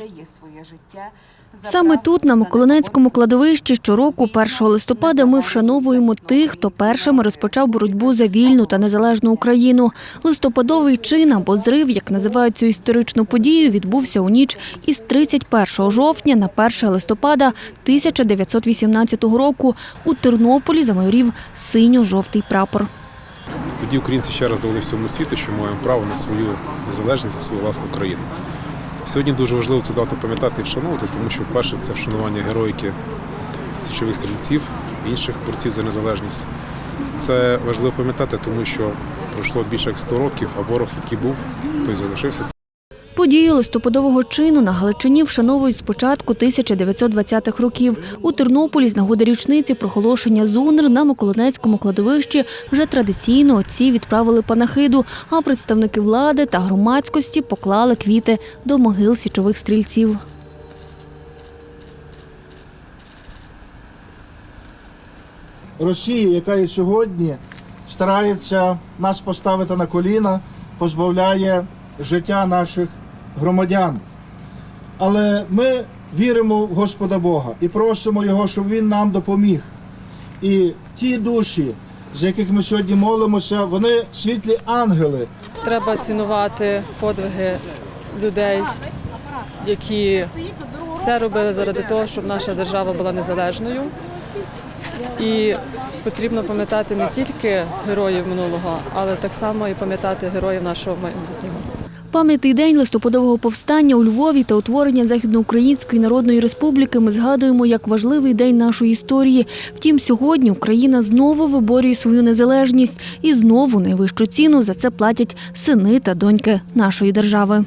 віддає своє життя. Саме тут, на Миколинецькому кладовищі, щороку, 1 листопада, ми вшановуємо тих, хто першими розпочав боротьбу за вільну та незалежну Україну. Листопадовий чин або зрив, як називають цю історичну подію, відбувся у ніч із 31 жовтня на 1 листопада 1918 року. У Тернополі замайорів синьо-жовтий прапор. Тоді українці ще раз довели всьому світу, що маємо право на свою незалежність за свою власну країну. Сьогодні дуже важливо цю дату пам'ятати і вшановувати, тому що перше це вшанування героїки січових стрільців, інших борців за незалежність. Це важливо пам'ятати, тому що пройшло більше як 100 років, а ворог, який був, той залишився. Подію листопадового чину на Галичині вшановують з початку 1920-х років. У Тернополі з нагоди річниці проголошення ЗУНР на Миколинецькому кладовищі вже традиційно отці відправили панахиду, а представники влади та громадськості поклали квіти до могил січових стрільців. Росії, яка і сьогодні старається нас поставити на коліна, позбавляє життя наших громадян. Але ми віримо в Господа Бога і просимо Його, щоб Він нам допоміг. І ті душі, за яких ми сьогодні молимося, вони світлі ангели, Треба цінувати подвиги людей, які все робили заради того, щоб наша держава була незалежною. І потрібно пам'ятати не тільки героїв минулого, але так само і пам'ятати героїв нашого майбутнього. Пам'ятний день листопадового повстання у Львові та утворення Західноукраїнської Народної Республіки ми згадуємо як важливий день нашої історії. Втім, сьогодні Україна знову виборює свою незалежність і знову найвищу ціну за це платять сини та доньки нашої держави.